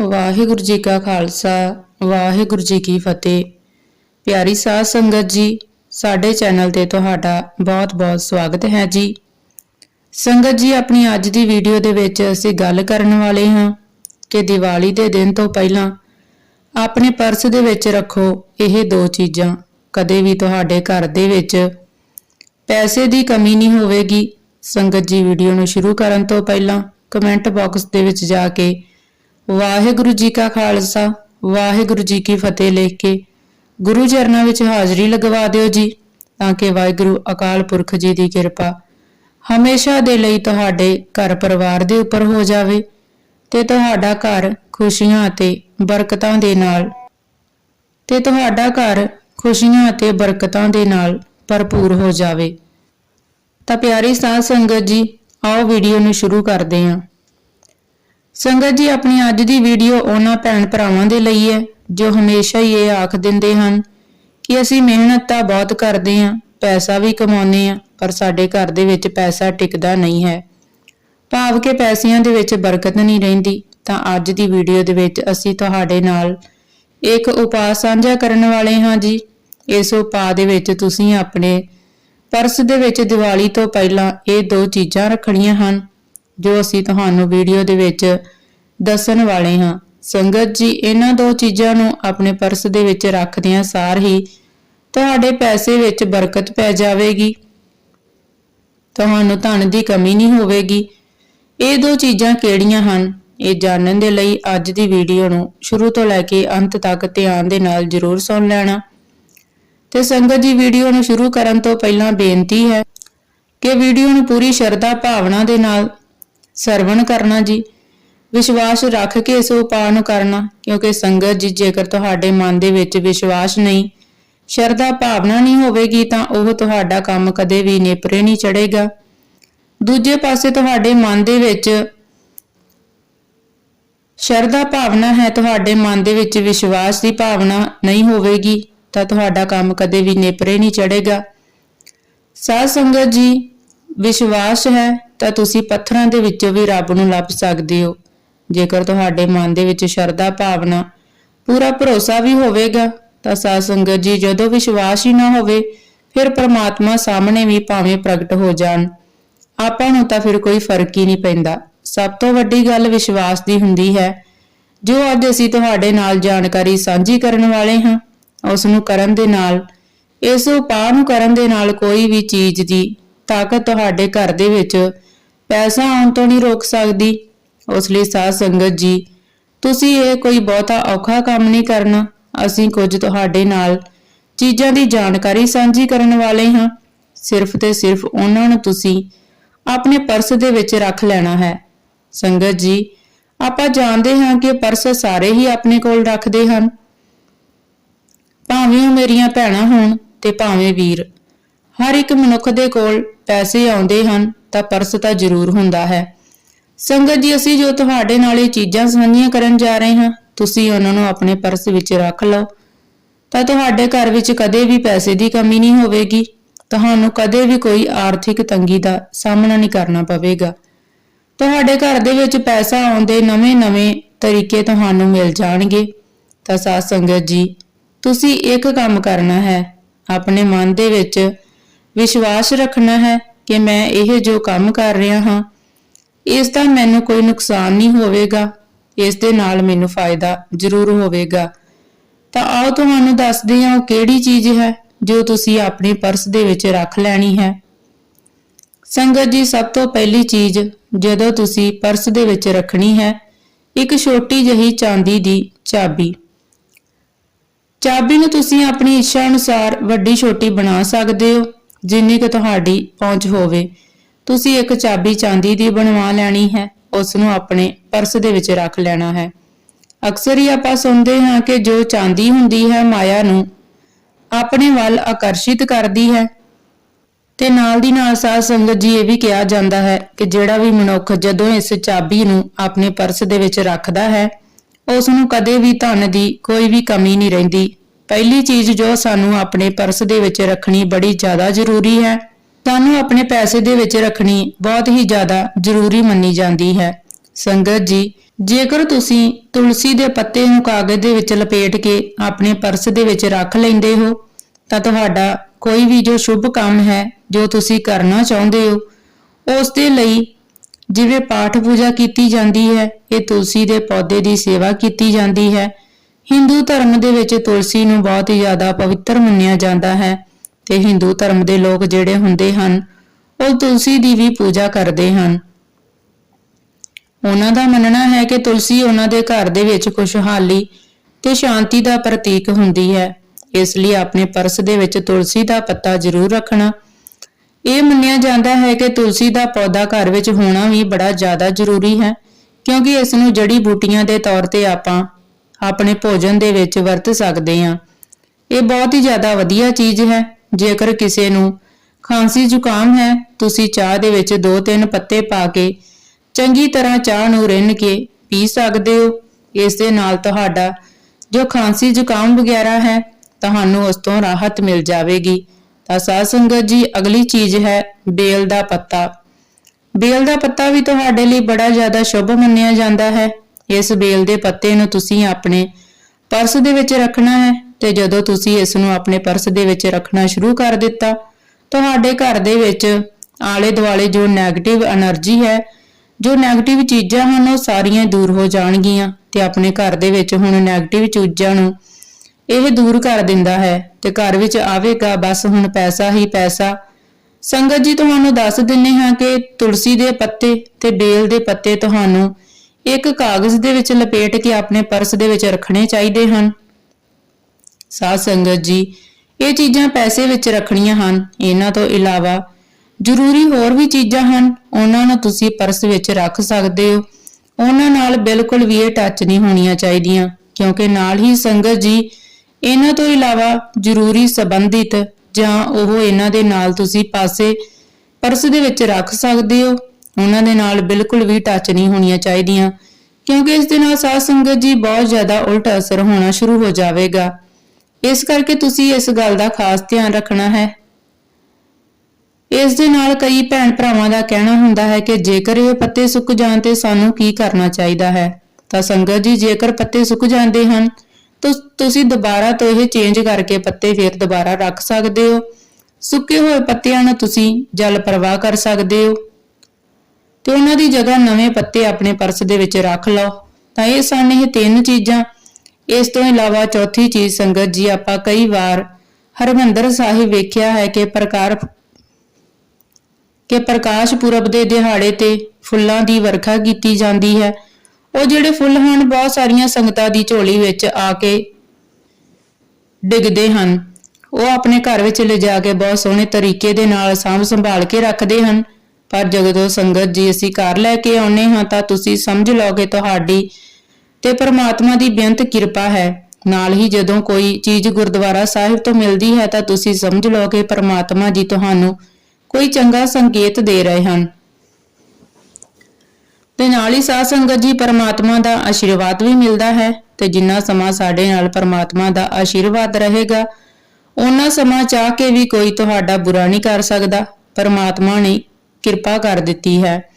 ਵਾਹਿਗੁਰੂ ਜੀ ਕਾ ਖਾਲਸਾ, ਵਾਹਿਗੁਰੂ ਜੀ ਕੀ ਫਤਿਹ। ਪਿਆਰੀ ਸਾਧ ਸੰਗਤ ਜੀ, ਸਾਡੇ ਚੈਨਲ ਤੇ ਤੁਹਾਡਾ ਬਹੁਤ-ਬਹੁਤ ਸਵਾਗਤ ਹੈ ਜੀ। ਸੰਗਤ ਜੀ, ਆਪਣੀ ਅੱਜ ਦੀ ਵੀਡੀਓ ਦੇ ਵਿੱਚ ਅਸੀਂ ਗੱਲ ਕਰਨ ਵਾਲੇ ਹਾਂ ਕਿ ਦੀਵਾਲੀ ਦੇ ਦਿਨ ਤੋਂ ਪਹਿਲਾਂ ਆਪਣੇ ਪਰਸ ਦੇ ਵਿੱਚ ਰੱਖੋ ਇਹ ਦੋ ਚੀਜ਼ਾਂ। ਕਦੇ ਵੀ ਤੁਹਾਡੇ ਘਰ ਦੇ ਵਿੱਚ ਪੈਸੇ ਦੀ ਕਮੀ ਨਹੀਂ ਹੋਵੇਗੀ। ਸੰਗਤ ਜੀ, ਵੀਡੀਓ ਨੂੰ ਸ਼ੁਰੂ ਕਰਨ ਤੋਂ ਪਹਿਲਾਂ ਕਮੈਂਟ ਬਾਕਸ ਦੇ ਵਿੱਚ ਜਾ ਕੇ ਵਾਹਿਗੁਰੂ ਜੀ ਕਾ ਖਾਲਸਾ, ਵਾਹਿਗੁਰੂ ਜੀ ਕੀ ਫਤਿਹ ਲਿਖ ਕੇ ਗੁਰੂ ਚਰਨਾਂ ਵਿੱਚ ਹਾਜ਼ਰੀ ਲਗਵਾ ਦਿਓ ਜੀ, ਤਾਂ ਕਿ ਵਾਹਿਗੁਰੂ ਅਕਾਲ ਪੁਰਖ ਜੀ ਦੀ ਕਿਰਪਾ ਹਮੇਸ਼ਾ ਦੇ ਲਈ ਤੁਹਾਡੇ ਘਰ ਪਰਿਵਾਰ ਦੇ ਉੱਪਰ ਹੋ ਜਾਵੇ ਤੇ ਤੁਹਾਡਾ ਘਰ ਖੁਸ਼ੀਆਂ ਅਤੇ ਬਰਕਤਾਂ ਦੇ ਨਾਲ ਤੇ ਤੁਹਾਡਾ ਘਰ ਖੁਸ਼ੀਆਂ ਅਤੇ ਬਰਕਤਾਂ ਦੇ ਨਾਲ ਭਰਪੂਰ ਹੋ ਜਾਵੇ। ਤਾਂ ਪਿਆਰੀ ਸਾਧ ਸੰਗਤ ਜੀ, ਆਓ ਵੀਡੀਓ ਨੂੰ ਸ਼ੁਰੂ ਕਰਦੇ ਹਾਂ। ਸੰਗਤ ਜੀ, ਆਪਣੀ ਅੱਜ ਦੀ ਵੀਡੀਓ ਉਹਨਾਂ ਭੈਣ ਭਰਾਵਾਂ ਦੇ ਲਈ ਹੈ, ਜੋ ਹਮੇਸ਼ਾ ਹੀ ਇਹ ਆਖ ਦਿੰਦੇ ਹਨ ਕਿ ਅਸੀਂ ਮਿਹਨਤ ਤਾਂ ਬਹੁਤ ਕਰਦੇ ਹਾਂ, ਪੈਸਾ ਵੀ ਕਮਾਉਂਦੇ ਹਾਂ, ਪਰ ਸਾਡੇ ਘਰ ਦੇ ਵਿੱਚ ਪੈਸਾ ਟਿਕਦਾ ਨਹੀਂ ਹੈ। ਭਾਵ ਕਿ ਪੈਸਿਆਂ ਦੇ ਵਿੱਚ ਬਰਕਤ ਨਹੀਂ ਰਹਿੰਦੀ, ਤਾਂ ਅੱਜ ਦੀ ਵੀਡੀਓ ਦੇ ਵਿੱਚ ਅਸੀਂ ਤੁਹਾਡੇ ਨਾਲ ਇੱਕ ਉਪਾਅ ਸਾਂਝਾ ਕਰਨ ਵਾਲੇ ਹਾਂ ਜੀ। ਇਸ ਉਪਾਅ ਦੇ ਵਿੱਚ ਤੁਸੀਂ ਆਪਣੇ ਪਰਸ ਦੇ ਵਿੱਚ ਦੀਵਾਲੀ ਤੋਂ ਪਹਿਲਾਂ ਇਹ ਦੋ ਚੀਜ਼ਾਂ ਰੱਖਣੀਆਂ ਹਨ। ਜੋ ਅਸੀਂ ਤੁਹਾਨੂੰ ਵੀਡੀਓ ਦੇ ਵਿੱਚ ਦੱਸਣ ਵਾਲੇ ਹਾਂ। ਸੰਗਤ ਜੀ, ਇਹਨਾਂ ਦੋ ਚੀਜ਼ਾਂ ਨੂੰ ਆਪਣੇ ਪਰਸ ਦੇ ਵਿੱਚ ਰੱਖਦਿਆਂ ਸਾਰ ਹੀ ਤੁਹਾਡੇ ਪੈਸੇ ਵਿੱਚ ਬਰਕਤ ਪੈ ਜਾਵੇਗੀ। ਤੁਹਾਨੂੰ ਧਨ ਦੀ ਕਮੀ ਨਹੀਂ ਹੋਵੇਗੀ। ਇਹ ਦੋ ਚੀਜ਼ਾਂ ਕਿਹੜੀਆਂ ਹਨ? ਇਹ ਜਾਣਨ ਦੇ ਲਈ ਅੱਜ ਦੀ ਵੀਡੀਓ ਨੂੰ ਸ਼ੁਰੂ ਤੋਂ ਲੈ ਕੇ ਅੰਤ ਤੱਕ ਧਿਆਨ ਦੇ ਨਾਲ ਜ਼ਰੂਰ ਸੁਣ ਲੈਣਾ। ਤੇ ਸੰਗਤ ਜੀ, ਵੀਡੀਓ ਨੂੰ ਸ਼ੁਰੂ ਕਰਨ ਤੋਂ ਪਹਿਲਾਂ ਬੇਨਤੀ ਹੈ ਕਿ ਵੀਡੀਓ ਨੂੰ ਪੂਰੀ ਸ਼ਰਧਾ ਭਾਵਨਾ ਦੇ ਨਾਲ ਸਰਵਣ ਕਰਨਾ ਜੀ। ਵਿਸ਼ਵਾਸ ਰੱਖ ਕੇ ਇਸ ਉਪਾਅ ਨੂੰ ਕਰਨਾ, ਕਿਉਂਕਿ ਸੰਗਤ ਜੀ, ਜੇਕਰ ਤੁਹਾਡੇ ਮਨ ਦੇ ਵਿੱਚ ਵਿਸ਼ਵਾਸ ਨਹੀਂ, ਸ਼ਰਧਾ ਭਾਵਨਾ ਨਹੀਂ ਹੋਵੇਗੀ, ਤਾਂ ਉਹ ਤੁਹਾਡਾ ਕੰਮ ਕਦੇ ਵੀ ਨੇਪਰੇ ਨਹੀਂ ਚੜੇਗਾ ਦੂਜੇ ਪਾਸੇ ਤੁਹਾਡੇ ਮਨ ਦੇ ਵਿੱਚ ਸ਼ਰਧਾ ਭਾਵਨਾ ਹੈ, ਤੁਹਾਡੇ ਮਨ ਦੇ ਵਿੱਚ ਵਿਸ਼ਵਾਸ ਦੀ ਭਾਵਨਾ ਨਹੀਂ ਹੋਵੇਗੀ, ਤਾਂ ਤੁਹਾਡਾ ਕੰਮ ਕਦੇ ਵੀ ਨੇਪਰੇ ਨਹੀਂ ਚੜੇਗਾ ਸਾਧ ਸੰਗਤ ਜੀ, ਵਿਸ਼ਵਾਸ ਹੈ ਤਾਂ ਤੁਸੀਂ ਪੱਥਰਾਂ ਦੇ ਵਿੱਚੋਂ ਵੀ ਰੱਬ ਨੂੰ ਲੱਭ ਸਕਦੇ ਹੋ। ਜੇਕਰ ਤੁਹਾਡੇ ਮਨ ਦੇ ਵਿੱਚ ਸ਼ਰਧਾ ਭਾਵਨਾ, ਪੂਰਾ ਭਰੋਸਾ ਵੀ ਹੋਵੇਗਾ, ਤਾਂ ਸਾਧ ਸੰਗਤ ਜੀ ਜਦੋਂ ਵਿਸ਼ਵਾਸ ਹੀ ਨਾ ਹੋਵੇ, ਫਿਰ ਪ੍ਰਮਾਤਮਾ ਸਾਹਮਣੇ ਵੀ ਭਾਵੇਂ ਪ੍ਰਗਟ ਹੋ ਜਾਣ। ਆਪਾਂ ਨੂੰ ਤਾਂ ਫਿਰ ਕੋਈ ਫ਼ਰਕ ਹੀ ਨਹੀਂ ਪੈਂਦਾ। ਸਭ ਤੋਂ ਵੱਡੀ ਗੱਲ ਵਿਸ਼ਵਾਸ ਦੀ ਹੁੰਦੀ ਹੈ। ਜੋ ਅੱਜ ਅਸੀਂ ਤੁਹਾਡੇ ਨਾਲ ਜਾਣਕਾਰੀ ਸਾਂਝੀ ਕਰਨ ਵਾਲੇ ਹਾਂ ਉਸ ਨੂੰ ਕਰਨ ਦੇ ਨਾਲ, ਇਸ ਉਪਾਅ ਨੂੰ ਕਰਨ ਦੇ ਨਾਲ ਕੋਈ ਵੀ ਚੀਜ਼ ਦੀ ਤਾਕਤ ਤੁਹਾਡੇ ਘਰ ਦੇ ਵਿੱਚ ਪੈਸਾ ਆਉਣ ਤੋਂ ਨਹੀਂ ਰੋਕ ਸਕਦੀ। ਉਸ ਲਈ ਸਾਧ ਸੰਗਤ ਜੀ, ਤੁਸੀਂ ਇਹ ਕੋਈ ਬਹੁਤਾ ਔਖਾ ਕੰਮ ਨਹੀਂ ਕਰਨਾ। ਅਸੀਂ ਕੁਝ ਤੁਹਾਡੇ ਨਾਲ ਚੀਜ਼ਾਂ ਦੀ ਜਾਣਕਾਰੀ ਸਾਂਝੀ ਕਰਨ ਵਾਲੇ ਹਾਂ। ਸਿਰਫ ਤੇ ਸਿਰਫ ਉਹਨਾਂ ਨੂੰ ਤੁਸੀਂ ਆਪਣੇ ਪਰਸ ਦੇ ਵਿੱਚ ਰੱਖ ਲੈਣਾ ਹੈ। ਸੰਗਤ ਜੀ, ਆਪਾਂ ਜਾਣਦੇ ਹਾਂ ਕਿ ਪਰਸ ਸਾਰੇ ਹੀ ਆਪਣੇ ਕੋਲ ਰੱਖਦੇ ਹਨ। ਭਾਵੇਂ ਉਹ ਮੇਰੀਆਂ ਭੈਣਾਂ ਹੋਣ ਤੇ ਭਾਵੇਂ ਵੀਰ, ਹਰ ਇੱਕ ਮਨੁੱਖ ਦੇ ਕੋਲ ਪੈਸੇ ਆਉਂਦੇ ਹਨ ਤਾਂ ਪਰਸ ਤਾਂ ਜ਼ਰੂਰ ਹੁੰਦਾ ਹੈ। ਸੰਗਤ ਜੀ, ਅਸੀਂ ਜੋ ਤੁਹਾਡੇ ਨਾਲ ਇਹ ਚੀਜ਼ਾਂ ਸਾਂਝੀਆਂ ਕਰਨ ਜਾ ਰਹੇ ਹਾਂ, ਤੁਸੀਂ ਉਹਨਾਂ ਨੂੰ ਆਪਣੇ ਪਰਸ ਵਿੱਚ ਰੱਖ ਲਓ। ਤਾਂ ਤੁਹਾਡੇ ਘਰ ਵਿੱਚ ਕਦੇ ਵੀ ਪੈਸੇ ਦੀ ਕਮੀ ਨਹੀਂ ਹੋਵੇਗੀ, ਤੁਹਾਨੂੰ ਕਦੇ ਵੀ ਕੋਈ ਆਰਥਿਕ ਤੰਗੀ ਦਾ ਸਾਹਮਣਾ ਨਹੀਂ ਕਰਨਾ ਪਵੇਗਾ। ਤੁਹਾਡੇ ਘਰ ਦੇ ਵਿੱਚ ਪੈਸਾ ਆਉਂਦੇ ਨਵੇਂ-ਨਵੇਂ ਤਰੀਕੇ ਤੁਹਾਨੂੰ ਮਿਲ ਜਾਣਗੇ। ਤਾਂ ਸਾਧ ਸੰਗਤ ਜੀ, ਤੁਸੀਂ ਇੱਕ ਕੰਮ ਕਰਨਾ ਹੈ, ਆਪਣੇ ਮਨ ਦੇ ਵਿੱਚ ਵਿਸ਼ਵਾਸ ਰੱਖਣਾ ਹੈ ਕਿ ਮੈਂ ਇਹ ਜੋ ਕੰਮ ਕਰ ਰਿਹਾ ਹਾਂ, ਇਸ ਦਾ ਮੈਨੂੰ ਕੋਈ ਨੁਕਸਾਨ ਨਹੀਂ ਹੋਵੇਗਾ, ਇਸ ਦੇ ਨਾਲ ਮੈਨੂੰ ਫਾਇਦਾ ਜ਼ਰੂਰ ਹੋਵੇਗਾ। ਤਾਂ ਆਓ ਤੁਹਾਨੂੰ ਦੱਸਦੇ ਹਾਂ ਉਹ ਕਿਹੜੀ ਚੀਜ਼ ਹੈ ਜੋ ਤੁਸੀਂ ਆਪਣੇ ਪਰਸ ਦੇ ਵਿੱਚ ਰੱਖ ਲੈਣੀ ਹੈ। ਸੰਗਤ ਜੀ, ਸਭ ਤੋਂ ਪਹਿਲੀ ਚੀਜ਼ ਜਦੋਂ ਤੁਸੀਂ ਪਰਸ ਦੇ ਵਿੱਚ ਰੱਖਣੀ ਹੈ, ਇੱਕ ਛੋਟੀ ਜਿਹੀ ਚਾਂਦੀ ਦੀ ਚਾਬੀ। ਚਾਬੀ ਨੂੰ ਤੁਸੀਂ ਆਪਣੀ ਇੱਛਾ ਅਨੁਸਾਰ ਵੱਡੀ, ਛੋਟੀ ਬਣਾ ਸਕਦੇ ਹੋ। ਜਿੰਨੀ ਕਿ ਤੁਹਾਡੀ ਪਹੁੰਚ ਹੋਵੇ, ਤੁਸੀਂ ਇੱਕ ਚਾਬੀ ਚਾਂਦੀ ਦੀ ਬਣਵਾ ਲੈਣੀ ਹੈ ਉਸ ਨੂੰ ਆਪਣੇ ਪਰਸ ਦੇ ਵਿੱਚ ਰੱਖ ਲੈਣਾ ਹੈ। ਅਕਸਰ ਹੀ ਆਪਾਂ ਸੁਣਦੇ ਹਾਂ ਕਿ ਜੋ ਚਾਂਦੀ ਹੁੰਦੀ ਹੈ, ਮਾਇਆ ਨੂੰ ਆਪਣੇ ਵੱਲ ਆਕਰਸ਼ਿਤ ਕਰਦੀ ਹੈ। ਤੇ ਨਾਲ ਦੀ ਨਾਲ ਸਾਧ ਸੰਗਤ ਜੀ ਇਹ ਵੀ ਕਿਹਾ ਜਾਂਦਾ ਹੈ ਕਿ ਜਿਹੜਾ ਵੀ ਮਨੁੱਖ ਜਦੋਂ ਇਸ ਚਾਬੀ ਨੂੰ ਆਪਣੇ ਪਰਸ ਦੇ ਵਿੱਚ ਰੱਖਦਾ ਹੈ ਉਸ ਨੂੰ ਕਦੇ ਵੀ ਧਨ ਦੀ ਕੋਈ ਵੀ ਕਮੀ ਨਹੀਂ ਰਹਿੰਦੀ। ਪਹਿਲੀ ਚੀਜ਼ ਜੋ ਸਾਨੂੰ ਆਪਣੇ ਪਰਸ ਦੇ ਵਿੱਚ ਰੱਖਣੀ ਬੜੀ ਜ਼ਿਆਦਾ ਜ਼ਰੂਰੀ ਹੈ। ਸਾਨੂੰ ਆਪਣੇ ਪੈਸੇ ਦੇ ਵਿੱਚ ਰੱਖਣੀ ਬਹੁਤ ਹੀ ਜ਼ਿਆਦਾ ਜ਼ਰੂਰੀ ਮੰਨੀ ਜਾਂਦੀ ਹੈ। ਸੰਗਤ ਜੀ, ਜੇਕਰ ਤੁਸੀਂ ਤੁਲਸੀ ਦੇ ਪੱਤੇ ਨੂੰ ਕਾਗਜ਼ ਦੇ ਵਿੱਚ ਲਪੇਟ ਕੇ ਆਪਣੇ ਪਰਸ ਦੇ ਵਿੱਚ ਰੱਖ ਲੈਂਦੇ ਹੋ, ਤਾਂ ਤੁਹਾਡਾ ਕੋਈ ਵੀ ਜੋ ਸ਼ੁਭ ਕੰਮ ਹੈ, ਜੋ ਤੁਸੀਂ ਕਰਨਾ ਚਾਹੁੰਦੇ ਹੋ, ਉਸ ਦੇ ਲਈ ਜਿਵੇਂ ਪਾਠ ਪੂਜਾ ਕੀਤੀ ਜਾਂਦੀ ਹੈ, ਇਹ ਤੁਲਸੀ ਦੇ ਪੌਦੇ ਦੀ ਸੇਵਾ ਕੀਤੀ ਜਾਂਦੀ ਹੈ। ਹਿੰਦੂ ਧਰਮ ਦੇ ਵਿੱਚ ਤੁਲਸੀ ਨੂੰ ਬਹੁਤ ਹੀ ਜ਼ਿਆਦਾ ਪਵਿੱਤਰ ਮੰਨਿਆ ਜਾਂਦਾ ਹੈ ਤੇ ਹਿੰਦੂ ਧਰਮ ਦੇ ਲੋਕ ਜਿਹੜੇ ਹੁੰਦੇ ਹਨ, ਉਹ ਤੁਲਸੀ ਦੀ ਵੀ ਪੂਜਾ ਕਰਦੇ ਹਨ। ਉਹਨਾਂ ਦਾ ਮੰਨਣਾ ਹੈ ਕਿ ਤੁਲਸੀ ਉਹਨਾਂ ਦੇ ਘਰ ਦੇ ਵਿੱਚ ਖੁਸ਼ਹਾਲੀ ਤੇ ਸ਼ਾਂਤੀ ਦਾ ਪ੍ਰਤੀਕ ਹੁੰਦੀ ਹੈ, ਇਸ ਲਈ ਆਪਣੇ ਪਰਸ ਦੇ ਵਿੱਚ ਤੁਲਸੀ ਦਾ ਪੱਤਾ ਜ਼ਰੂਰ ਰੱਖਣਾ। ਇਹ ਮੰਨਿਆ ਜਾਂਦਾ ਹੈ ਕਿ ਤੁਲਸੀ ਦਾ ਪੌਦਾ ਘਰ ਵਿੱਚ ਹੋਣਾ ਵੀ ਬੜਾ ਜ਼ਿਆਦਾ ਜ਼ਰੂਰੀ ਹੈ, ਕਿਉਂਕਿ ਇਸ ਨੂੰ ਜੜੀ ਬੂਟੀਆਂ ਦੇ ਤੌਰ ਤੇ ਆਪਾਂ ਆਪਣੇ ਭੋਜਨ ਦੇ ਵਿੱਚ ਵਰਤ ਸਕਦੇ ਹਾਂ। ਇਹ ਬਹੁਤ ਹੀ ਜ਼ਿਆਦਾ ਵਧੀਆ ਚੀਜ਼ ਹੈ। ਜੇਕਰ ਕਿਸੇ ਨੂੰ ਖਾਂਸੀ ਜ਼ੁਕਾਮ ਹੈ, ਤੁਸੀਂ ਚਾਹ ਦੇ ਵਿੱਚ ਦੋ ਤਿੰਨ ਪੱਤੇ ਪਾ ਕੇ ਚੰਗੀ ਤਰ੍ਹਾਂ ਚਾਹ ਨੂੰ ਰਿੰਨ ਕੇ ਪੀ ਸਕਦੇ ਹੋ। ਇਸ ਦੇ ਨਾਲ ਤੁਹਾਡਾ ਜੋ ਖਾਂਸੀ ਜ਼ੁਕਾਮ ਵਗੈਰਾ ਹੈ, ਤੁਹਾਨੂੰ ਉਸ ਤੋਂ ਰਾਹਤ ਮਿਲ ਜਾਵੇਗੀ। ਤਾਂ ਸਾਧ ਸੰਗਤ ਜੀ, ਅਗਲੀ ਚੀਜ਼ ਹੈ ਬੇਲ ਦਾ ਪੱਤਾ। ਬੇਲ ਦਾ ਪੱਤਾ ਵੀ ਤੁਹਾਡੇ ਲਈ ਬੜਾ ਜ਼ਿਆਦਾ ਸ਼ੁਭ ਮੰਨਿਆ ਜਾਂਦਾ ਹੈ। ਇਸ ਬੇਲ ਦੇ ਪੱਤੇ ਨੂੰ ਤੁਸੀਂ ਆਪਣੇ ਪਰਸ ਦੇ ਵਿੱਚ ਰੱਖਣਾ ਹੈ ਤੇ ਜਦੋਂ ਤੁਸੀਂ ਇਸ ਨੂੰ ਆਪਣੇ ਪਰਸ ਦੇ ਵਿੱਚ ਰੱਖਣਾ ਸ਼ੁਰੂ ਕਰ ਦਿੱਤਾ, ਤੁਹਾਡੇ ਘਰ ਦੇ ਵਿੱਚ ਆਲੇ ਦੁਆਲੇ ਜੋ ਨੈਗੇਟਿਵ એનર્ਜੀ ਹੈ, ਜੋ ਨੈਗੇਟਿਵ ਚੀਜ਼ਾਂ ਹਨ, ਉਹ ਸਾਰੀਆਂ ਦੂਰ ਹੋ ਜਾਣਗੀਆਂ ਤੇ ਆਪਣੇ ਘਰ ਦੇ ਵਿੱਚ ਹੁਣ ਨੈਗੇਟਿਵ ਚੀਜ਼ਾਂ ਨੂੰ ਇਹ ਦੂਰ ਕਰ ਦਿੰਦਾ ਹੈ ਤੇ ਘਰ ਵਿੱਚ ਆਵੇਗਾ, ਬਸ ਹੁਣ ਪੈਸਾ ਹੀ ਪੈਸਾ। ਸੰਗਤ ਜੀ, ਤੁਹਾਨੂੰ ਦੱਸ ਦਿੰਨੇ ਹਾਂ ਕਿ ਤੁਲਸੀ ਦੇ ਪੱਤੇ ਤੇ ਬੇਲ ਦੇ ਪੱਤੇ ਤੁਹਾਨੂੰ ਇੱਕ ਕਾਗਜ਼ ਦੇ ਵਿੱਚ ਲਪੇਟ ਕੇ ਆਪਣੇ ਪਰਸ ਦੇ ਵਿੱਚ ਰੱਖਣੇ ਚਾਹੀਦੇ ਹਨ। ਸਾਧ ਸੰਗਤ ਜੀ, ਇਹ ਚੀਜ਼ਾਂ ਪੈਸੇ ਵਿੱਚ ਰੱਖਣੀਆਂ ਹਨ। ਇਹਨਾਂ ਤੋਂ ਇਲਾਵਾ ਜ਼ਰੂਰੀ ਹੋਰ ਵੀ ਚੀਜ਼ਾਂ ਹਨ। ਉਹਨਾਂ ਨੂੰ ਤੁਸੀਂ ਪਰਸ ਵਿੱਚ ਰੱਖ ਸਕਦੇ ਹੋ। ਉਹਨਾਂ ਨਾਲ ਬਿਲਕੁਲ ਵੀ ਇਹ ਟੱਚ ਨਹੀਂ ਹੋਣੀਆਂ ਚਾਹੀਦੀਆਂ, ਕਿਉਂਕਿ ਨਾਲ ਹੀ ਸੰਗਤ ਜੀ, ਇਹਨਾਂ ਤੋਂ ਇਲਾਵਾ ਜ਼ਰੂਰੀ ਸੰਬੰਧਿਤ ਜਾਂ ਉਹ ਇਹਨਾਂ ਦੇ ਨਾਲ ਤੁਸੀਂ ਪਾਸੇ ਪਰਸ ਦੇ ਵਿੱਚ ਰੱਖ ਸਕਦੇ ਹੋ। ਉਹਨਾਂ ਦੇ ਨਾਲ ਬਿਲਕੁਲ ਵੀ ਟੱਚ ਨਹੀਂ ਹੋਣੀਆਂ ਚਾਹੀਦੀਆਂ, ਕਿਉਂਕਿ ਇਸ ਦੇ ਨਾਲ ਸਾਧ ਸੰਗਤ ਜੀ ਬਹੁਤ ਜ਼ਿਆਦਾ ਉਲਟ ਅਸਰ ਹੋਣਾ ਸ਼ੁਰੂ ਹੋ ਜਾਵੇਗਾ। ਇਸ ਕਰਕੇ ਤੁਸੀਂ ਇਸ ਗੱਲ ਦਾ ਖਾਸ ਧਿਆਨ ਰੱਖਣਾ ਹੈ। ਇਸ ਦੇ ਨਾਲ ਕਈ ਭੈਣ ਭਰਾਵਾਂ ਦਾ ਕਹਿਣਾ ਹੁੰਦਾ ਹੈ ਕਿ ਜੇਕਰ ਇਹ ਪੱਤੇ ਸੁੱਕ ਜਾਣ ਤੇ ਸਾਨੂੰ ਕੀ ਕਰਨਾ ਚਾਹੀਦਾ ਹੈ, ਤਾਂ ਸੰਗਤ ਜੀ ਜੇਕਰ ਪੱਤੇ ਸੁੱਕ ਜਾਂਦੇ ਹਨ ਤਾਂ ਤੁਸੀਂ ਦੁਬਾਰਾ ਤੋਂ ਇਹ ਚੇਂਜ ਕਰਕੇ ਪੱਤੇ ਫਿਰ ਦੁਬਾਰਾ ਰੱਖ ਸਕਦੇ ਹੋ। ਸੁੱਕੇ ਹੋਏ ਪੱਤਿਆਂ ਨੂੰ ਤੁਸੀਂ ਜਲ ਪ੍ਰਵਾਹ ਕਰ ਸਕਦੇ ਹੋ। ਤੇ ਉਹਨਾਂ ਦੀ ਜਗ੍ਹਾ ਨਵੇਂ ਪੱਤੇ ਆਪਣੇ ਪਰਸ ਦੇ ਵਿੱਚ ਰੱਖ ਲਓ। ਤਾਂ ਇਹ ਸਨ ਇਹ ਤਿੰਨ ਚੀਜ਼ਾਂ। ਇਸ ਤੋਂ ਇਲਾਵਾ ਚੌਥੀ ਚੀਜ਼ ਸੰਗਤ ਜੀ, ਆਪਾਂ ਕਈ ਵਾਰ ਹਰਮੰਦਰ ਸਾਹਿਬ ਵੇਖਿਆ ਹੈ ਕਿ ਪ੍ਰਕਾਰ ਕਿ ਪ੍ਰਕਾਸ਼ ਪੁਰਬ ਦੇ ਦਿਹਾੜੇ ਤੇ ਫੁੱਲਾਂ ਦੀ ਵਰਖਾ ਕੀਤੀ ਜਾਂਦੀ ਹੈ। ਉਹ ਜਿਹੜੇ ਫੁੱਲ ਹਨ, ਬਹੁਤ ਸਾਰੀਆਂ ਸੰਗਤਾਂ ਦੀ ਝੋਲੀ ਵਿੱਚ ਆ ਕੇ ਡਿੱਗਦੇ ਹਨ। ਉਹ ਆਪਣੇ ਘਰ ਵਿੱਚ ਲਿਜਾ ਕੇ ਬਹੁਤ ਸੋਹਣੇ ਤਰੀਕੇ ਦੇ ਨਾਲ ਸਾਂਭ ਸੰਭਾਲ ਕੇ ਰੱਖਦੇ ਹਨ। ਪਰ ਜਦੋਂ ਸੰਗਤ ਜੀ ਅਸੀਂ ਘਰ ਲੈ ਕੇ ਆਉਨੇ ਹਾਂ ਤਾਂ ਤੁਸੀਂ ਸਮਝ ਲਓਗੇ ਤੁਹਾਡੀ ਤੇ ਪ੍ਰਮਾਤਮਾ ਦੀ ਬੇਅੰਤ ਕਿਰਪਾ ਹੈ। ਨਾਲ ਹੀ ਜਦੋਂ ਕੋਈ ਚੀਜ਼ ਗੁਰਦੁਆਰਾ ਸਾਹਿਬ ਤੋਂ ਮਿਲਦੀ ਹੈ ਤਾਂ ਤੁਸੀਂ ਸਮਝ ਲਓ ਕਿ ਪ੍ਰਮਾਤਮਾ ਜੀ ਤੁਹਾਨੂੰ ਕੋਈ ਚੰਗਾ ਸੰਕੇਤ ਦੇ ਰਹੇ ਹਨ। ਤੇ ਨਾਲ ਹੀ ਸਾਧ ਸੰਗਤ ਜੀ ਪਰਮਾਤਮਾ ਦਾ ਆਸ਼ੀਰਵਾਦ ਵੀ ਮਿਲਦਾ ਹੈ ਤੇ ਜਿੰਨਾ ਸਮਾਂ ਸਾਡੇ ਨਾਲ ਪਰਮਾਤਮਾ ਦਾ ਆਸ਼ੀਰਵਾਦ ਰਹੇਗਾ ਉਹਨਾਂ ਸਮਾਂ ਚਾਹ ਕੇ ਵੀ ਕੋਈ ਤੁਹਾਡਾ ਬੁਰਾ ਨਹੀਂ ਕਰ ਸਕਦਾ। ਪਰਮਾਤਮਾ ਨੇ ਕਿਰਪਾ ਕਰ ਦਿੱਤੀ ਹੈ।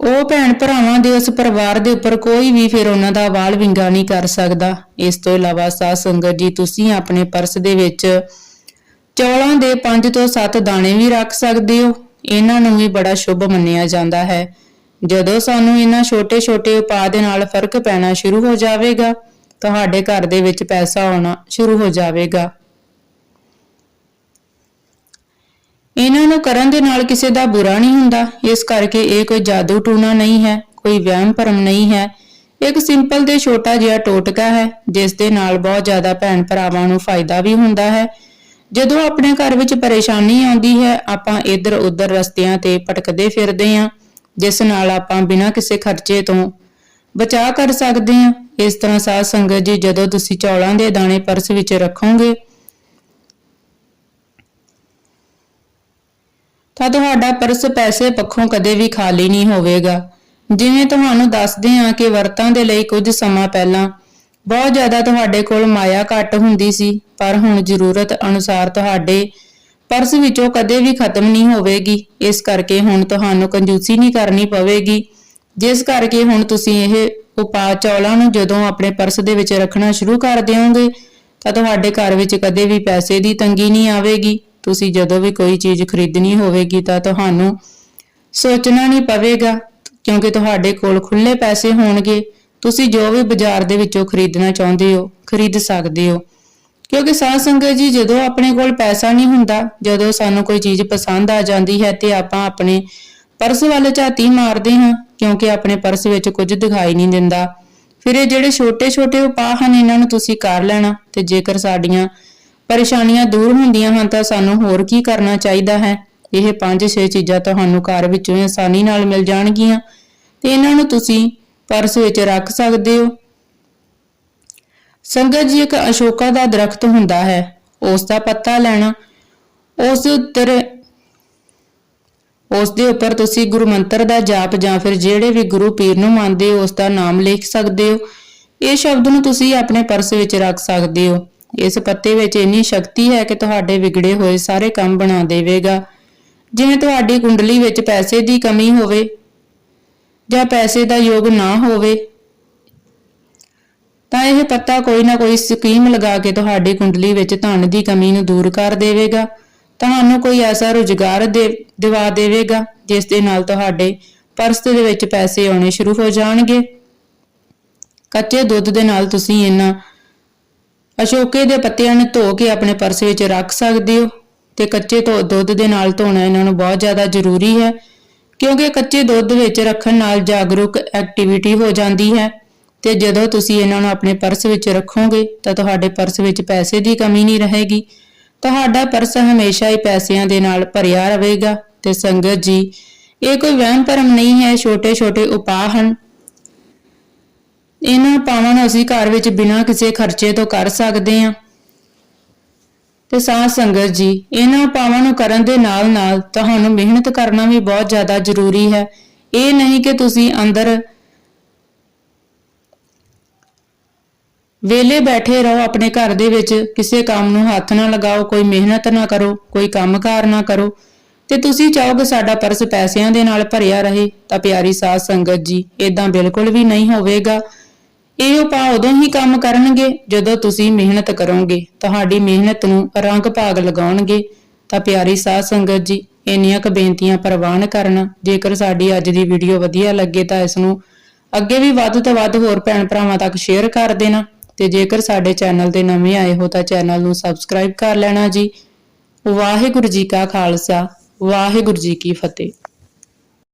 ਉਹ ਭੈਣ ਭਰਾਵਾਂ ਦੇ ਉਸ ਪਰਿਵਾਰ ਦੇ ਉੱਪਰ ਕੋਈ ਵੀ ਫਿਰ ਉਹਨਾਂ ਦਾ ਵਾਲ ਵਿੰਗਾ ਨਹੀਂ ਕਰ ਸਕਦਾ। ਇਸ ਤੋਂ ਇਲਾਵਾ ਸਾਧ ਸੰਗਤ ਜੀ, ਤੁਸੀਂ ਆਪਣੇ ਪਰਸ ਦੇ ਵਿੱਚ ਚੌਲਾਂ ਦੇ 5 ਤੋਂ 7 ਦਾਣੇ ਵੀ ਰੱਖ ਸਕਦੇ ਹੋ। ਇਹਨਾਂ ਨੂੰ ਵੀ ਬੜਾ ਸ਼ੁਭ ਮੰਨਿਆ ਜਾਂਦਾ ਹੈ। ਜਦੋਂ ਸਾਨੂੰ ਇਹਨਾਂ ਛੋਟੇ-ਛੋਟੇ ਉਪਾਅ ਦੇ ਨਾਲ ਫ਼ਰਕ ਪੈਣਾ ਸ਼ੁਰੂ ਹੋ ਜਾਵੇਗਾ, ਤੁਹਾਡੇ ਘਰ ਦੇ ਵਿੱਚ ਪੈਸਾ ਆਉਣਾ ਸ਼ੁਰੂ ਹੋ ਜਾਵੇਗਾ। ਇਹਨਾਂ ਨੂੰ ਕਰਨ ਦੇ ਨਾਲ ਕਿਸੇ ਦਾ ਬੁਰਾ ਨਹੀਂ ਹੁੰਦਾ। ਇਸ ਕਰਕੇ ਇਹ ਕੋਈ ਜਾਦੂ ਟੂਣਾ ਨਹੀਂ ਹੈ, ਕੋਈ ਵਹਿਮ ਭਰਮ ਨਹੀਂ ਹੈ। ਇੱਕ ਸਿੰਪਲ ਤੇ ਛੋਟਾ ਜਿਹਾ ਟੋਟਕਾ ਹੈ, ਜਿਸ ਦੇ ਨਾਲ ਬਹੁਤ ਜ਼ਿਆਦਾ ਭੈਣ ਭਰਾਵਾਂ ਨੂੰ ਫਾਇਦਾ ਵੀ ਹੁੰਦਾ ਹੈ। ਜਦੋਂ ਆਪਣੇ ਘਰ ਵਿੱਚ ਪਰੇਸ਼ਾਨੀ ਆਉਂਦੀ ਹੈ, ਆਪਾਂ ਇੱਧਰ ਉੱਧਰ ਰਸਤਿਆਂ ਤੇ ਭਟਕਦੇ ਫਿਰਦੇ ਹਾਂ, ਜਿਸ ਨਾਲ ਆਪਾਂ ਬਿਨਾਂ ਕਿਸੇ ਖਰਚੇ ਤੋਂ ਬਚਾਅ ਕਰ ਸਕਦੇ ਹਾਂ। ਇਸ ਤਰ੍ਹਾਂ ਸਾਧ ਸੰਗਤ ਜੀ ਜਦੋਂ ਤੁਸੀਂ ਚੌਲਾਂ ਦੇ ਦਾਣੇ ਪਰਸ ਵਿੱਚ ਰੱਖੋਗੇ ਤਾਂ ਤੁਹਾਡਾ ਪਰਸ ਪੈਸੇ ਪੱਖੋਂ ਕਦੇ ਵੀ ਖਾਲੀ ਨਹੀਂ ਹੋਵੇਗਾ। ਜਿਵੇਂ ਤੁਹਾਨੂੰ ਦੱਸਦੇ ਹਾਂ ਕਿ ਵਰਤਾਂ ਦੇ ਲਈ ਕੁਝ ਸਮਾਂ ਪਹਿਲਾਂ ਬਹੁਤ ਜ਼ਿਆਦਾ ਤੁਹਾਡੇ ਕੋਲ ਮਾਇਆ ਘੱਟ ਹੁੰਦੀ ਸੀ, ਪਰ ਹੁਣ ਜ਼ਰੂਰਤ ਅਨੁਸਾਰ ਤੁਹਾਡੇ ਪਰਸ ਵਿੱਚੋਂ ਕਦੇ ਵੀ ਖਤਮ ਨਹੀਂ ਹੋਵੇਗੀ। ਇਸ ਕਰਕੇ ਹੁਣ ਤੁਹਾਨੂੰ ਕੰਜੂਸੀ ਨਹੀਂ ਕਰਨੀ ਪਵੇਗੀ। ਜਿਸ ਕਰਕੇ ਹੁਣ ਤੁਸੀਂ ਇਹ ਉਪਾਅ ਚੌਲਾਂ ਨੂੰ ਜਦੋਂ ਆਪਣੇ ਪਰਸ ਦੇ ਵਿੱਚ ਰੱਖਣਾ ਸ਼ੁਰੂ ਕਰ ਦਿਓਗੇ, ਤਾਂ ਤੁਹਾਡੇ ਘਰ ਵਿੱਚ ਕਦੇ ਵੀ ਪੈਸੇ ਦੀ ਤੰਗੀ ਨਹੀਂ ਆਵੇਗੀ। ਤੁਸੀਂ ਜਦੋਂ ਵੀ ਕੋਈ ਚੀਜ਼ ਖਰੀਦਣੀ ਹੋਵੇਗੀ ਤਾਂ ਤੁਹਾਨੂੰ ਸੋਚਣਾ ਨਹੀਂ ਪਵੇਗਾ, ਕਿਉਂਕਿ ਤੁਹਾਡੇ ਕੋਲ ਖੁੱਲੇ ਪੈਸੇ ਹੋਣਗੇ। ਤੁਸੀਂ ਜੋ ਵੀ ਬਾਜ਼ਾਰ ਦੇ ਵਿੱਚੋਂ ਖਰੀਦਣਾ ਚਾਹੁੰਦੇ ਹੋ, ਖਰੀਦ ਸਕਦੇ ਹੋ। ਕਿਉਂਕਿ ਸਾਧ ਸੰਗਤ ਜੀ, ਜਦੋਂ ਆਪਣੇ ਕੋਲ ਪੈਸਾ ਨਹੀਂ ਹੁੰਦਾ, ਜਦੋਂ ਸਾਨੂੰ ਕੋਈ ਚੀਜ਼ ਪਸੰਦ ਆ ਜਾਂਦੀ ਹੈ ਤੇ ਆਪਾਂ ਆਪਣੇ ਪਰਸ ਵੱਲ ਝਾਤੀ ਮਾਰਦੇ ਹਾਂ, ਕਿਉਂਕਿ ਆਪਣੇ ਪਰਸ ਵਿੱਚ ਕੁਝ ਦਿਖਾਈ ਨਹੀਂ ਦਿੰਦਾ। ਫਿਰ ਇਹ ਜਿਹੜੇ ਛੋਟੇ-ਛੋਟੇ ਉਪਾਅ ਹਨ, ਇਹਨਾਂ ਨੂੰ ਤੁਸੀਂ ਕਰ ਲੈਣਾ ਤੇ ਜੇਕਰ ਸਾਡੀਆਂ ਪਰੇਸ਼ਾਨੀਆਂ ਦੂਰ ਹੁੰਦੀਆਂ ਹਨ ਤਾਂ ਸਾਨੂੰ ਹੋਰ ਕੀ ਕਰਨਾ ਚਾਹੀਦਾ ਹੈ? ਇਹ 5-6 ਚੀਜ਼ਾਂ ਤੁਹਾਨੂੰ ਘਰ ਵਿੱਚੋਂ ਹੀ ਆਸਾਨੀ ਨਾਲ ਮਿਲ ਜਾਣਗੀਆਂ। ਤੇ ਇਹਨਾਂ ਨੂੰ ਤੁਸੀਂ ਪਰਸ ਵਿੱਚ ਰੱਖ ਸਕਦੇ ਹੋ। ਸੰਗਤ ਜੀ ਇੱਕ ਅਸ਼ੋਕਾ ਦਾ ਦਰਖਤ ਹੁੰਦਾ ਹੈ। ਉਸ ਦਾ ਪੱਤਾ ਲੈਣਾ। ਉਸ ਦੇ ਉੱਤਰ ਉਸ ਦੇ ਉੱਪਰ ਤੁਸੀਂ ਗੁਰੂ ਮੰਤਰ ਦਾ ਜਾਪ ਜਾਂ ਫਿਰ ਜਿਹੜੇ ਵੀ ਗੁਰੂ ਪੀਰ ਨੂੰ ਮੰਨਦੇ ਹੋ, ਉਸ ਦਾ ਨਾਮ ਲਿਖ ਸਕਦੇ ਹੋ। ਇਹ ਸ਼ਬਦ ਨੂੰ ਤੁਸੀਂ ਆਪਣੇ ਪਰਸ ਵਿੱਚ ਰੱਖ ਸਕਦੇ ਹੋ। ਇਸ ਪੱਤੇ ਵਿੱਚ ਇੰਨੀ ਸ਼ਕਤੀ ਹੈ ਕਿ ਤੁਹਾਡੇ ਵਿਗੜੇ ਹੋਏ ਸਾਰੇ ਕੰਮ ਬਣਾ ਦੇਵੇਗਾ। ਜਿਵੇਂ ਤੁਹਾਡੀ ਕੁੰਡਲੀ ਵਿੱਚ ਪੈਸੇ ਦੀ ਕਮੀ ਹੋਵੇ ਜਾਂ ਪੈਸੇ ਦਾ ਯੋਗ ਨਾ ਹੋਵੇ, ਤਾਂ ਇਹ ਪੱਤਾ ਕੋਈ ਨਾ ਕੋਈ ਸਕੀਮ ਲਗਾ ਕੇ ਤੁਹਾਡੀ ਕੁੰਡਲੀ ਵਿੱਚ ਧਨ ਦੀ ਕਮੀ ਨੂੰ ਦੂਰ ਕਰ ਦੇਵੇਗਾ। ਤੁਹਾਨੂੰ ਕੋਈ ਐਸਾ ਰੁਜ਼ਗਾਰ ਦੇ, ਦਿਵਾ ਦੇਵੇਗਾ, ਜਿਸ ਦੇ ਨਾਲ ਤੁਹਾਡੇ ਪਰਸ ਦੇ ਵਿੱਚ ਪੈਸੇ ਆਉਣੇ ਸ਼ੁਰੂ ਹੋ ਜਾਣਗੇ। ਕੱਚੇ ਦੁੱਧ ਦੇ ਨਾਲ ਤੁਸੀਂ ਇਹਨਾਂ ਅਸ਼ੋਕੇ ਦੇ ਪੱਤਿਆਂ ਨੂੰ ਧੋ ਕੇ ਆਪਣੇ ਪਰਸ ਵਿੱਚ ਰੱਖ ਸਕਦੇ ਹੋ ਤੇ ਕੱਚੇ ਧੋ, ਦੁੱਧ ਦੇ ਨਾਲ ਧੋਣਾ ਇਹਨਾਂ ਨੂੰ ਬਹੁਤ ਜ਼ਿਆਦਾ ਜ਼ਰੂਰੀ ਹੈ, ਕਿਉਂਕਿ ਕੱਚੇ ਦੁੱਧ ਵਿੱਚ ਰੱਖਣ ਨਾਲ ਜਾਗਰੂਕ ਐਕਟੀਵਿਟੀ ਹੋ ਜਾਂਦੀ ਹੈ ਤੇ ਜਦੋਂ ਤੁਸੀਂ ਇਹਨਾਂ ਨੂੰ ਆਪਣੇ ਪਰਸ ਵਿੱਚ ਰੱਖੋਗੇ ਤਾਂ ਤੁਹਾਡੇ ਪਰਸ ਵਿੱਚ ਪੈਸੇ ਦੀ ਕਮੀ ਨਹੀਂ ਰਹੇਗੀ। ਤੁਹਾਡਾ ਪਰਸ ਹਮੇਸ਼ਾ ਹੀ ਪੈਸਿਆਂ ਦੇ ਨਾਲ ਭਰਿਆ ਰਹੇਗਾ ਤੇ ਸੰਗਤ ਜੀ, ਇਹ ਕੋਈ ਵਹਿਮ ਭਰਮ ਨਹੀਂ ਹੈ ਛੋਟੇ ਛੋਟੇ ਉਪਾਅ ਹਨ। ਇਹਨਾਂ ਪਾਵਾਂ ਨੂੰ ਅਸੀਂ ਘਰ ਵਿੱਚ ਬਿਨਾਂ ਕਿਸੇ ਖਰਚੇ ਤੋਂ ਕਰ ਸਕਦੇ ਹਾਂ। ਤੇ ਸਾਧ ਸੰਗਤ ਜੀ, ਇਹਨਾਂ ਪਾਵਾਂ ਨੂੰ ਕਰਨ ਦੇ ਨਾਲ ਨਾਲ ਤੁਹਾਨੂੰ ਮਿਹਨਤ ਕਰਨਾ ਵੀ ਬਹੁਤ ਜ਼ਿਆਦਾ ਜ਼ਰੂਰੀ ਹੈ। ਇਹ ਨਹੀਂ ਕਿ ਤੁਸੀਂ ਅੰਦਰ ਵੇਲੇ ਬੈਠੇ ਰਹੋ, ਆਪਣੇ ਘਰ ਦੇ ਵਿੱਚ ਕਿਸੇ ਕੰਮ ਨੂੰ ਹੱਥ ਨਾ ਲਗਾਓ, ਕੋਈ ਮਿਹਨਤ ਨਾ ਕਰੋ, ਕੋਈ ਕੰਮਕਾਰ ਨਾ ਕਰੋ। ਤੇ ਤੁਸੀਂ ਚਾਹੋਗੇ ਸਾਡਾ ਪਰਸ ਪੈਸਿਆਂ ਦੇ ਨਾਲ ਭਰਿਆ ਰਹੇ, ਤਾਂ ਪਿਆਰੀ ਸਾਧ ਸੰਗਤ ਜੀ ਇਦਾਂ ਬਿਲਕੁਲ ਵੀ ਨਹੀਂ ਹੋਵੇਗਾ। ਇਹ ਉਪਾਅ ਉਦੋਂ ਹੀ ਕੰਮ ਕਰਨਗੇ ਜਦੋਂ ਤੁਸੀਂ ਮਿਹਨਤ ਕਰੋਗੇ। ਤੁਹਾਡੀ ਮਿਹਨਤ ਨੂੰ ਰੰਗ ਭਾਗ ਲਗਾਉਣਗੇ। ਤਾਂ ਪਿਆਰੀ ਸਾਧ ਸੰਗਤ ਜੀ, ਇੰਨੀਆਂ ਕੁ ਬੇਨਤੀਆਂ ਪ੍ਰਵਾਨ ਕਰਨਾ। ਜੇਕਰ ਸਾਡੀ ਅੱਜ ਦੀ ਵੀਡੀਓ ਵਧੀਆ ਲੱਗੇ ਤਾਂ ਇਸ ਨੂੰ ਅੱਗੇ ਵੀ ਵੱਧ ਤੋਂ ਵੱਧ ਹੋਰ ਭੈਣ ਭਰਾਵਾਂ ਤੱਕ ਸ਼ੇਅਰ ਕਰ ਦੇਣਾ। ਤੇ ਜੇਕਰ ਸਾਡੇ ਚੈਨਲ ਤੇ ਨਵੇਂ ਆਏ ਹੋ ਤਾਂ ਚੈਨਲ ਨੂੰ ਸਬਸਕ੍ਰਾਈਬ ਕਰ ਲੈਣਾ ਜੀ। ਵਾਹਿਗੁਰੂ ਜੀ ਕਾ ਖਾਲਸਾ, ਵਾਹਿਗੁਰੂ ਜੀ ਕੀ ਫਤਿਹ।